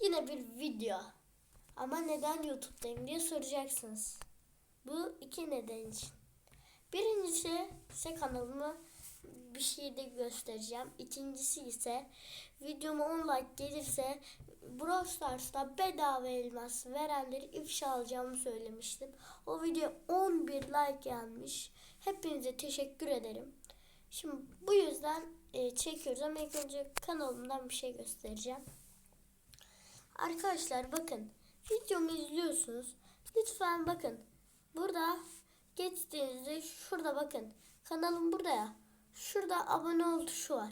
Yine bir video. Ama neden YouTube'dayım diye soracaksınız. Bu iki neden için. Birincisi ise kanalımı bir şey de göstereceğim. İkincisi ise videoma 10 like gelirse Brawl Stars'ta bedava elmas verenleri ifşa alacağımı söylemiştim. O video 11 like gelmiş. Hepinize teşekkür ederim. Şimdi bu yüzden e, çekiyoruz ama ilk önce kanalımdan bir şey göstereceğim. Arkadaşlar bakın videomu izliyorsunuz. Lütfen bakın. Burada geçtiğinizde şurada bakın. Kanalım burada ya. Şurada abone ol tuşu var.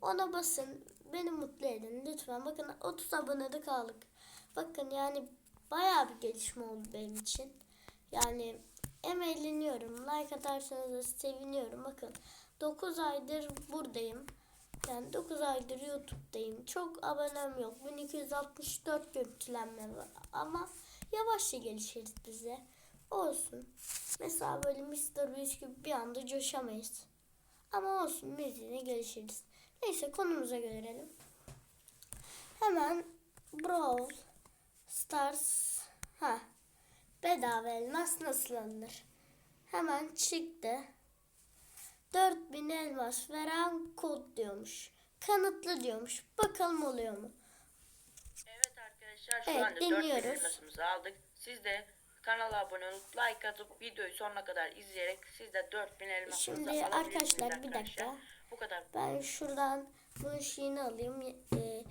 Ona basın. Beni mutlu edin. Lütfen bakın 30 abonede kaldık. Bakın yani bayağı bir gelişme oldu benim için. Yani emeğleniyorum. Like atarsanız da seviniyorum. Bakın 9 aydır buradayım. Yani 9 aydır YouTube'dayım. Çok abonem yok. 1264 görüntülenme var. Ama yavaşça gelişiriz bize. Olsun. Mesela böyle Mr. Beast gibi bir anda coşamayız. Ama olsun biz yine gelişiriz. Neyse konumuza gelelim. Hemen Brawl Stars ha bedava elmas nasıl alınır? Hemen çıktı. 4000 elmas veren kod diyormuş. Kanıtlı diyormuş. Bakalım oluyor mu? Evet arkadaşlar şu Evet, anda 4 dinliyoruz. elmasımızı aldık. Siz de kanala abone olup like atıp videoyu sonuna kadar izleyerek siz de 4000 elmasınızı Şimdi arkadaşlar bir dakika. Bu kadar. Ben şuradan bunun şeyini alayım. Ee,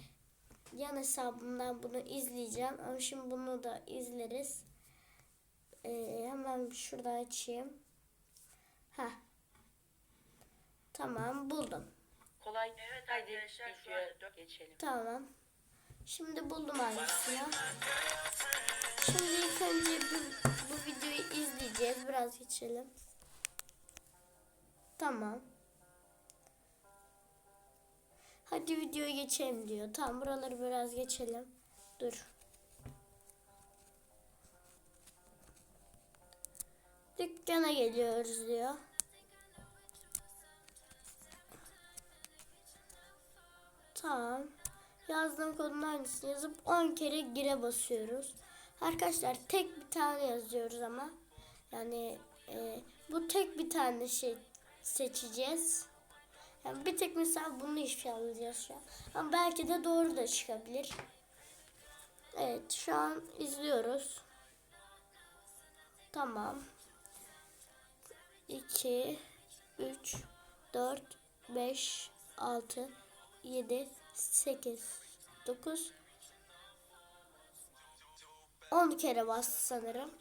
yan hesabımdan bunu izleyeceğim. Ama şimdi bunu da izleriz. Ee, hemen şurada açayım. Ha. Tamam buldum. Kolay. Evet Haydi videoya geçelim. Tamam. Şimdi buldum hangisini. Şimdi ilk önce bu, bu videoyu izleyeceğiz. Biraz geçelim. Tamam. Hadi videoya geçelim diyor. Tamam buraları biraz geçelim. Dur. Dükkana geliyoruz diyor. Tamam. Yazdığım kodun aynısını yazıp 10 kere gire basıyoruz. Arkadaşlar tek bir tane yazıyoruz ama. Yani e, bu tek bir tane şey seçeceğiz. Yani bir tek mesela bunu ifşalayacağız şu an. Ama belki de doğru da çıkabilir. Evet şu an izliyoruz. Tamam. 2 3 4 5 6 7 8 9 10 kere bastı sanırım.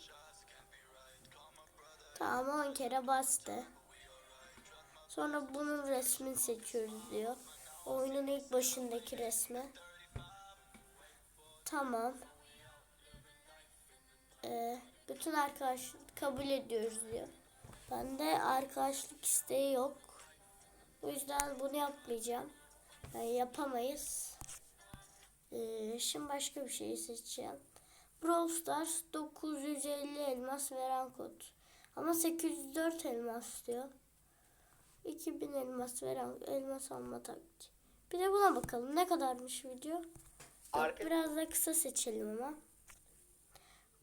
Tamam 10 kere bastı. Sonra bunun resmini seçiyoruz diyor. Oyunun ilk başındaki resmi. Tamam. Ee, bütün arkadaş kabul ediyoruz diyor. Bende arkadaşlık isteği yok. O yüzden bunu yapmayacağım. Yani yapamayız. Ee, şimdi başka bir şey seçeceğim. Brawl Stars 950 elmas veren kod. Ama 804 elmas diyor. 2000 elmas veren elmas alma taktiği. Bir de buna bakalım. Ne kadarmış video? Arka- biraz da kısa seçelim ama.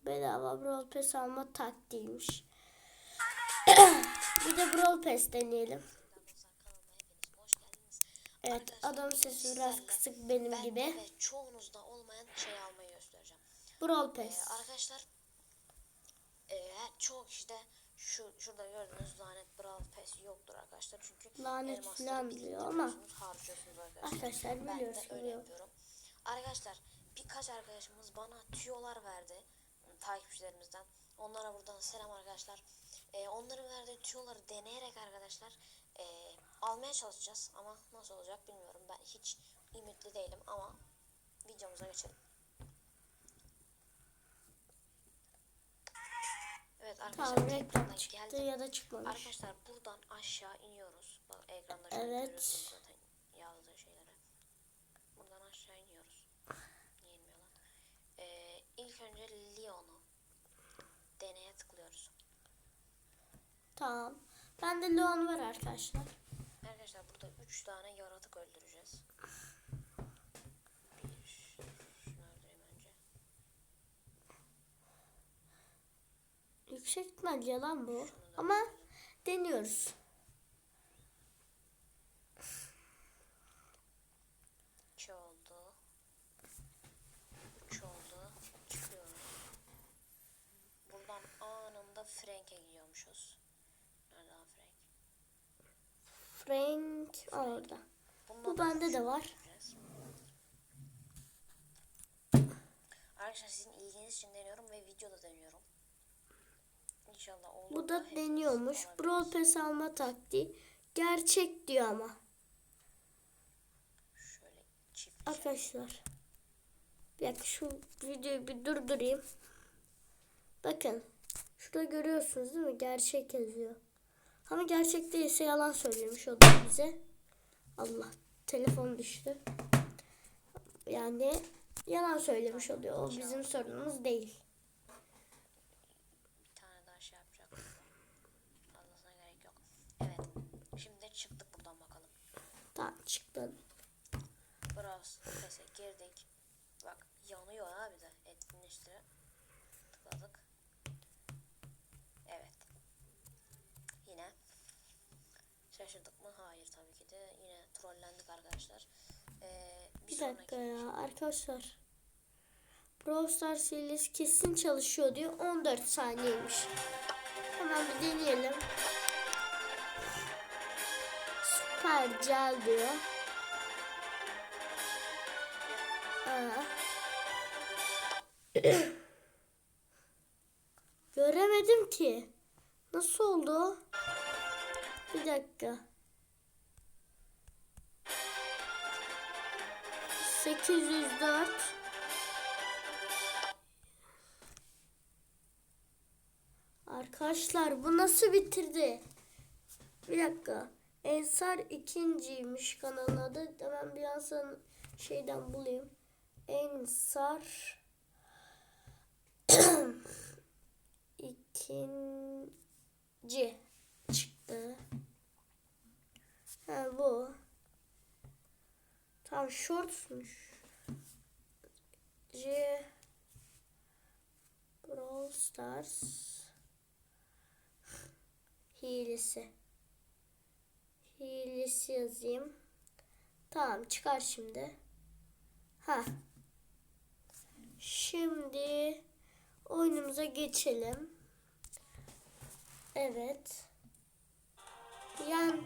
Bedava Brawl Pass alma taktiğiymiş. bir de Brawl Pass deneyelim. Evet adam sesi biraz kısık benim Ben gibi. ve çoğunuzda olmayan şey almayı göstereceğim. Brawl Ee, Pass. arkadaşlar e, çoğu kişide şu şurada gördüğünüz lanet Brawl Pass yoktur arkadaşlar çünkü Lanet falan diyor ama harcıyorsunuz, arkadaşlar. Arkadaşlar ben biliyoruz de öyle yapıyorum. Arkadaşlar birkaç arkadaşımız bana tüyolar verdi takipçilerimizden. Onlara buradan selam arkadaşlar. Ee, onların verdiği tüyoları deneyerek arkadaşlar e, almaya çalışacağız ama nasıl olacak bilmiyorum. Ben hiç ümitli değilim ama videomuza geçelim. Evet arkadaşlar Tamam reklam çıktı geldim. ya da çıkmamış. Arkadaşlar buradan aşağı iniyoruz. Bak ekranda an Evet. görüyorsunuz zaten yazdığı şeyleri. Buradan aşağı iniyoruz. Niye inmiyor lan? Ee, ilk önce Leon'u deneye tıklıyoruz. Tamam. Bende Leon var arkadaşlar. Arkadaşlar burada 3 tane yaratık öldüreceğiz. Bir, şunu öldüreyim önce. Yüksek ihtimal yalan bu. Ama deniyoruz. İki oldu. Üç oldu. Çıkıyorum. Buradan anında Frank'e gidiyormuşuz. Frank orada. Bu bende de var. Arkadaşlar sizin ilginiz için deniyorum ve videoda deniyorum. İnşallah olur. Bu da deniyormuş. Brawl Pass alma taktiği. Gerçek diyor ama. Şöyle çift. Arkadaşlar. Bir dakika şu videoyu bir durdurayım. Bakın. Şurada görüyorsunuz değil mi? Gerçek yazıyor. Ama gerçek değilse yalan söylemiş o da bize. Allah. Telefon düştü. Yani yalan söylemiş oluyor. O bizim sorunumuz değil. Bir tane daha şey yapacak. Fazlasına gerek yok. Evet. Şimdi çıktık buradan bakalım. Tamam çıktı. Biraz sese girdik. Bak yanıyor abi de. Tıkladık. Evet. Yine şaşırdık mı? Hayır tabii ki de. Yine trollendik arkadaşlar. Ee, bir, dakika ya arkadaşlar. Brawl Stars hilesi kesin çalışıyor diyor. 14 saniyeymiş. Hemen bir deneyelim. Süper gel diyor. Aa. Göremedim ki. Nasıl oldu? Bir dakika. 804 Arkadaşlar bu nasıl bitirdi? Bir dakika. Ensar ikinciymiş kanalın adı. Hemen bir an sana şeyden bulayım. Ensar ikinci çıktı. Ha bu. Tam shortsmuş. J Brawl Stars hilesi. Hilesi yazayım. Tamam çıkar şimdi. Ha. Şimdi oyunumuza geçelim. Evet. Yan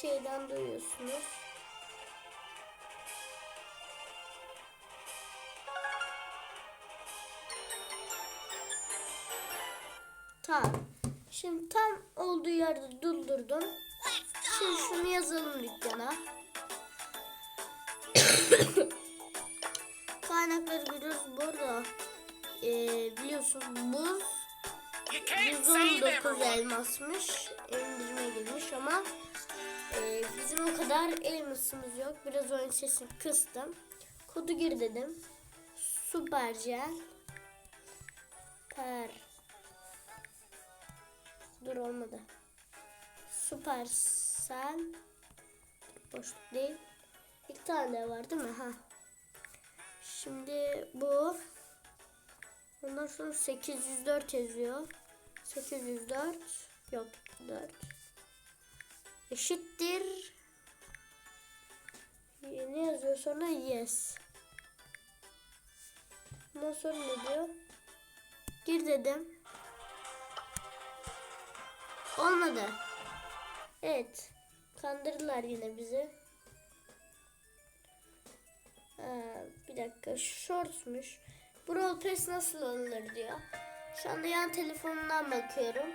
şeyden duyuyorsunuz. Tamam. Şimdi tam olduğu yerde durdurdum. Şimdi şunu yazalım dükkana. Kaynakları görüyoruz. Burada e, biliyorsun buz 119 elmasmış. İndirime girmiş ama e, bizim o kadar elmasımız yok. Biraz oyun sesini kıstım. Kodu gir dedim. Süpercel. Per. Olmadı. Süpersel. Boşluk değil. İki tane var değil mi? Ha. Şimdi bu. Ondan sonra 804 yazıyor. 804 yok 4 eşittir ne yazıyor sonra yes ondan sonra ne diyor gir dedim olmadı evet kandırdılar yine bizi ha, bir dakika shortsmuş Brawl Pass nasıl alınır diyor. Şu anda yan telefonundan bakıyorum.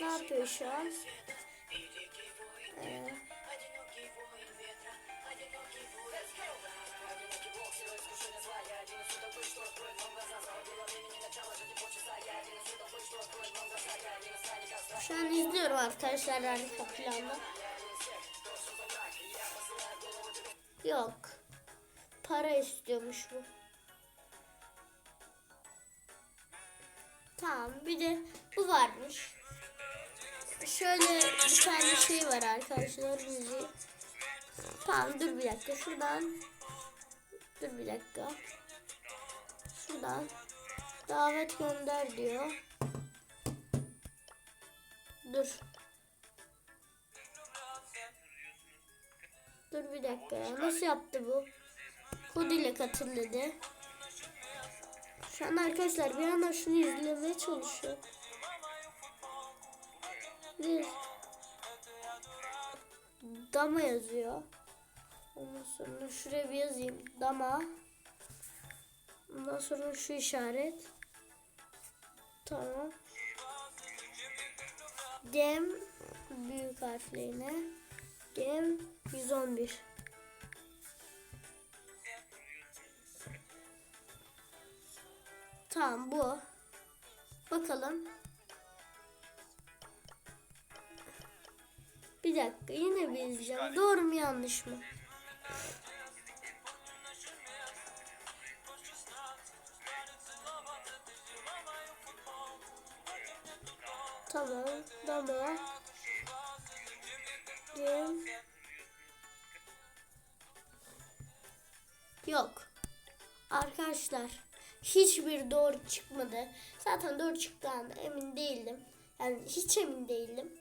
Ne yapıyor şu an? Şu an izliyorum arkadaşlar arka planda. Yok. Para istiyormuş bu. Tamam bir de bu varmış. Şöyle bir tane şey var arkadaşlar bizi Tamam dur bir dakika şuradan. Dur bir dakika. Şuradan. Davet gönder diyor. Dur. Dur bir dakika ya. Nasıl yaptı bu? Kod ile katıl dedi. Şu an arkadaşlar bir yandan şunu izlemeye çalışıyor. Bir. Dama yazıyor. Ondan sonra şuraya bir yazayım. Dama. Ondan sonra şu işaret. Tamam. Gem büyük harflerine. Gem 111. Tamam bu. Bakalım. Bir dakika yine bir izleyeceğim. Doğru mu yanlış mı? Tamam. Tamam. Gem. Yok. Arkadaşlar hiçbir doğru çıkmadı. Zaten doğru çıktığından emin değildim. Yani hiç emin değildim.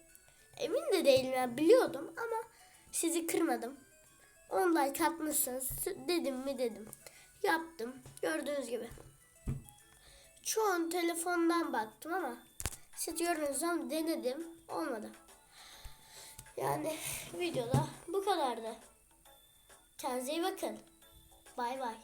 Emin de değilim yani biliyordum ama sizi kırmadım. 10 like atmışsınız dedim mi dedim. Yaptım. Gördüğünüz gibi. Çoğun telefondan baktım ama gördüğünüz zaman denedim. Olmadı. Yani videoda bu kadardı. Kendinize iyi bakın. Bay bay.